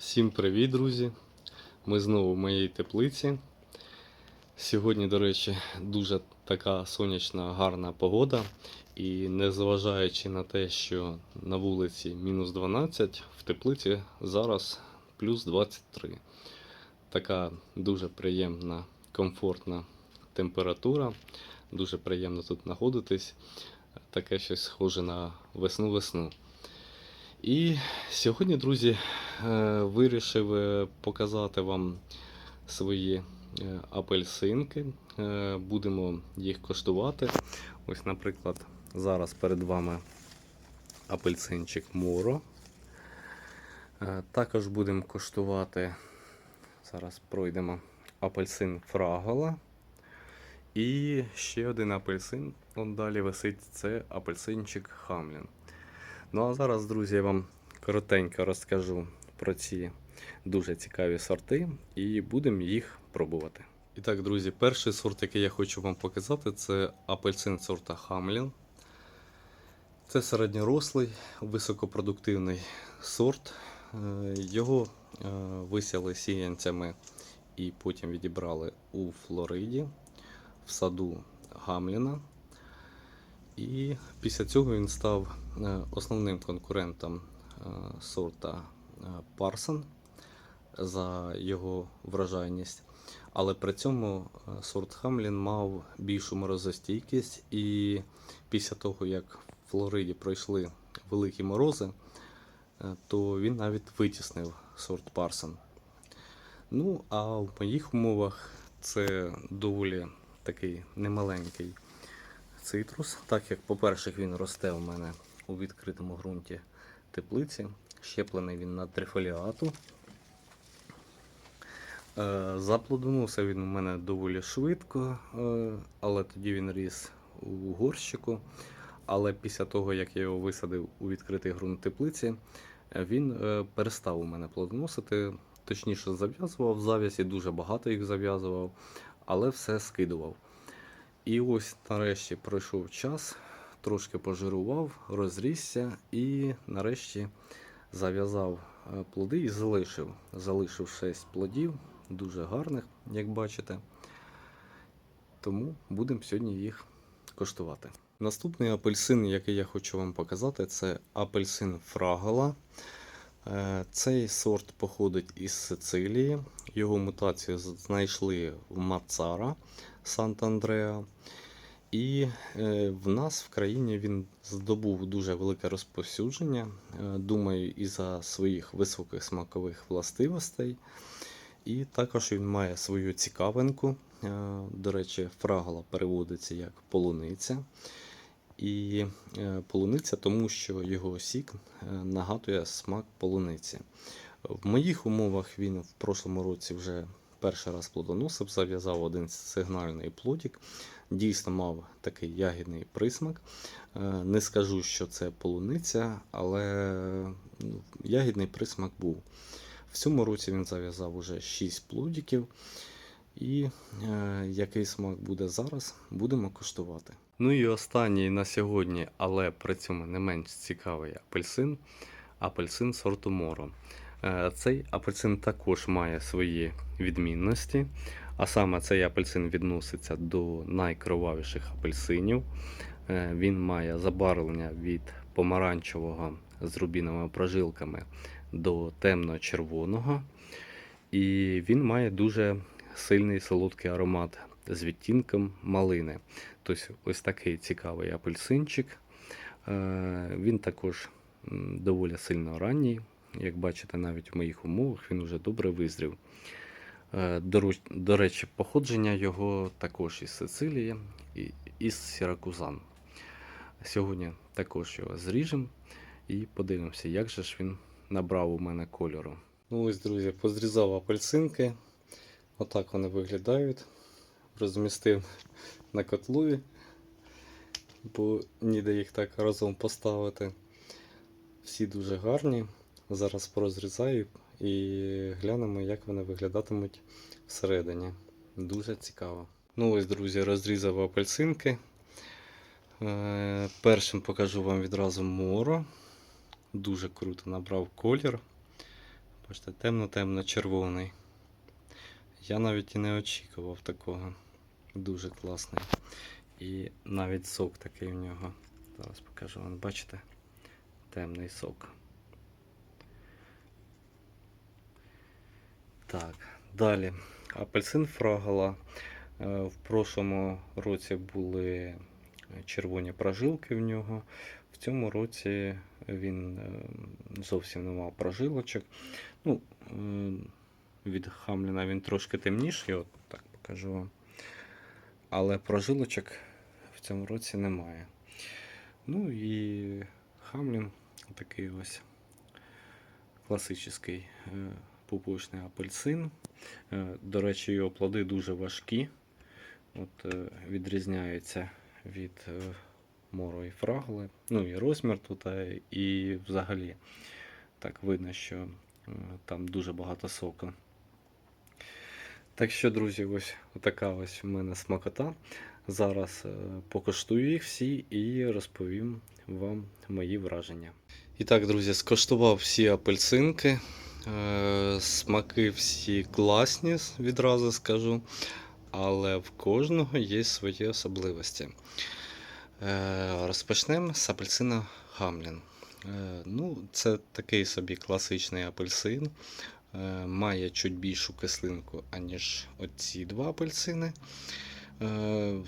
Всім привіт, друзі! Ми знову в моїй теплиці. Сьогодні, до речі, дуже така сонячна, гарна погода. І незважаючи на те, що на вулиці мінус 12, в теплиці зараз плюс 23. Така дуже приємна, комфортна температура. Дуже приємно тут знаходитись. Таке щось схоже на весну-весну. І сьогодні, друзі, е, вирішив е, показати вам свої е, апельсинки. Будемо їх коштувати. Ось, наприклад, зараз перед вами апельсинчик Моро. Також будемо коштувати, зараз пройдемо апельсин Фрагола. І ще один апельсин, он далі висить, це апельсинчик Хамлін. Ну а зараз, друзі, я вам коротенько розкажу про ці дуже цікаві сорти і будемо їх пробувати. І так, друзі, перший сорт, який я хочу вам показати, це апельсин сорта Хамлін. Це середньорослий, високопродуктивний сорт. Е, Його е, висяли сіянцями і потім відібрали у Флориді в саду Гамліна. І після цього він став е, основним конкурентом е, сорта е, Парсон за його врожайність. Але при цьому сорт Хамлін мав більшу морозостійкість, і після того, як в Флориді пройшли великі морози, то він навіть витіснив сорт Парсон. Ну, а в моїх умовах це доволі такий немаленький цитрус, так як, по-перше, він росте у мене у відкритому ґрунті теплиці. Щеплений він на трифоліату. Е, Заплодонувся він у мене доволі швидко, е, але тоді він ріс у горщику. Але після того, як я його висадив у відкритий ґрунт теплиці, е, він перестав у мене плодоносити. Точніше, зав'язував зав'язі, дуже багато їх зав'язував, але все скидував. І ось нарешті пройшов час, трошки пожирував, розрісся і нарешті зав'язав е, плоди і залишив. Залишив 6 плодів, дуже гарних, як бачите. Тому будемо сьогодні їх коштувати. Наступний апельсин, який я хочу вам показати, це апельсин Фрагола. Е, Цей сорт походить із Сицилії. Його мутацію знайшли в Мацара Сант-Андреа. І е, в нас в країні він здобув дуже велике розповсюдження. е, Думаю, із-за своїх високих смакових властивостей. І також він має свою цікавинку. Е, До речі, фрагола переводиться як полуниця. І полуниця, тому що його сік нагадує смак полуниці. В моїх умовах він в прошлому році вже перший раз плодоносив, зав'язав один сигнальний плодик. Дійсно мав такий ягідний присмак. Е, Не скажу, що це полуниця, але ну, ягідний присмак був. В цьому році він зав'язав уже 6 плодиків. І е, який смак буде зараз, будемо коштувати. Ну і останній на сьогодні, але при цьому не менш цікавий апельсин апельсин сорту Моро. Е, Цей апельсин також має свої відмінності, а саме цей апельсин відноситься до найкровавіших апельсинів. Е, Він має забарвлення від помаранчевого з рубіновими прожилками до темно-червоного. І він має дуже сильний солодкий аромат з відтінком малини. Тобто ось такий цікавий апельсинчик. Е, Він також доволі сильно ранній. Як бачите, навіть в моїх умовах він вже добре визрів. Е, До, речі, походження його також із Сицилії і із Сіракузан. Сьогодні також його зріжемо і подивимося, як же ж він набрав у мене кольору. Ну ось, друзі, позрізав апельсинки. Отак вони виглядають. Розмістив на котлові, бо ніде їх так разом поставити. Всі дуже гарні. Зараз порозрізаю і глянемо, як вони виглядатимуть всередині. Дуже цікаво. Ну ось, друзі, розрізав апельсинки. Е, Першим покажу вам відразу моро. Дуже круто набрав колір. Бачите, темно-темно-червоний. Я навіть і не очікував такого. Дуже класний. І навіть сок такий у нього. Зараз покажу вам, бачите? Темний сок. Так, далі. Апельсин фрагала. Е, В прошлому році були червоні прожилки в нього. В цьому році він е, зовсім не мав прожилочок. Ну, від Хамліна він трошки темніший, от так покажу вам. Але прожилочок в цьому році немає. Ну і Хамлін такий ось класичний е, пупочний апельсин. Е, До речі, його плоди дуже важкі. От, е, відрізняються від е, моро і фрагли. Ну і розмір тут, і взагалі так видно, що там дуже багато соку. Так що, друзі, ось така ось у мене смакота. Зараз покуштую їх всі і розповім вам мої враження. І так, друзі, скоштував всі апельсинки. Е, Смаки всі класні, відразу скажу. Але в кожного є свої особливості. Е, Розпочнемо з апельсина Гамлін. Е, Ну, це такий собі класичний апельсин. Має чуть більшу кислинку, аніж оці два апельсини.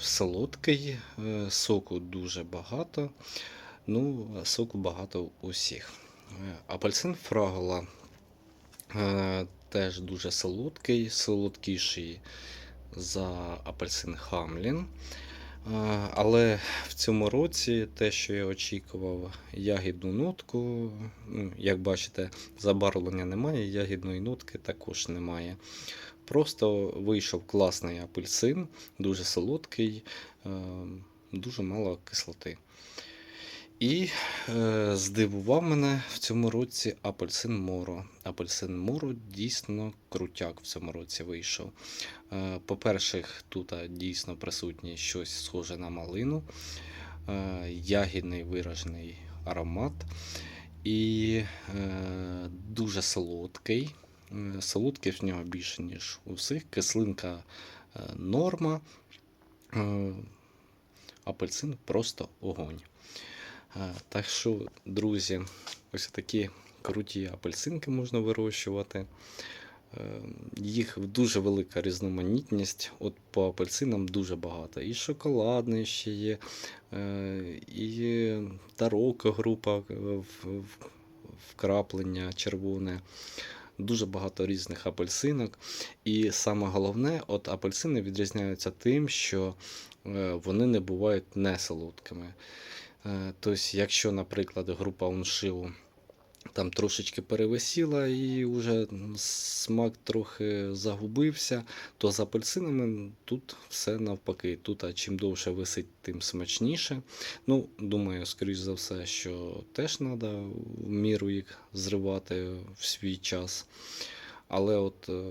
Солодкий, соку дуже багато. Ну, соку багато у всіх. Е, Апельсин фрагола теж дуже солодкий, солодкіший за апельсин Хамлін. Е, Але в цьому році те, що я очікував, ягідну нотку, ну, як бачите, забарвлення немає, ягідної нотки також немає. Просто вийшов класний апельсин, дуже солодкий, е, дуже мало кислоти. І е, здивував мене в цьому році апельсин Моро. Апельсин Моро дійсно крутяк в цьому році вийшов. Е, По-перше, тут дійсно присутнє щось схоже на малину, е, ягідний виражений аромат і е, дуже солодкий. Е, Солодкий в нього більше, ніж у всіх. Кислинка е, норма. Е, Апельсин просто огонь. Так що, друзі, ось такі круті апельсинки можна вирощувати. Е, Їх дуже велика різноманітність. От по апельсинам дуже багато. І шоколадний ще є, е, і тарока група е, вкраплення червоне. Дуже багато різних апельсинок. І саме головне, от апельсини відрізняються тим, що вони не бувають не солодкими. Е, Тобто, якщо, наприклад, група уншиву там трошечки перевисіла і вже смак трохи загубився, то з апельсинами тут все навпаки. Тут а чим довше висить, тим смачніше. Ну, думаю, скоріш за все, що теж треба в міру їх зривати в свій час. Але от е,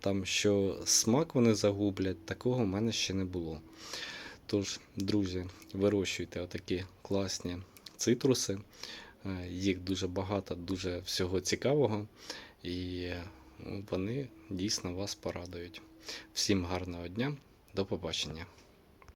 там, що смак вони загублять, такого в мене ще не було. Тож, друзі, вирощуйте отакі класні цитруси. Е, Їх дуже багато, дуже всього цікавого, і е, вони дійсно вас порадують. Всім гарного дня, до побачення.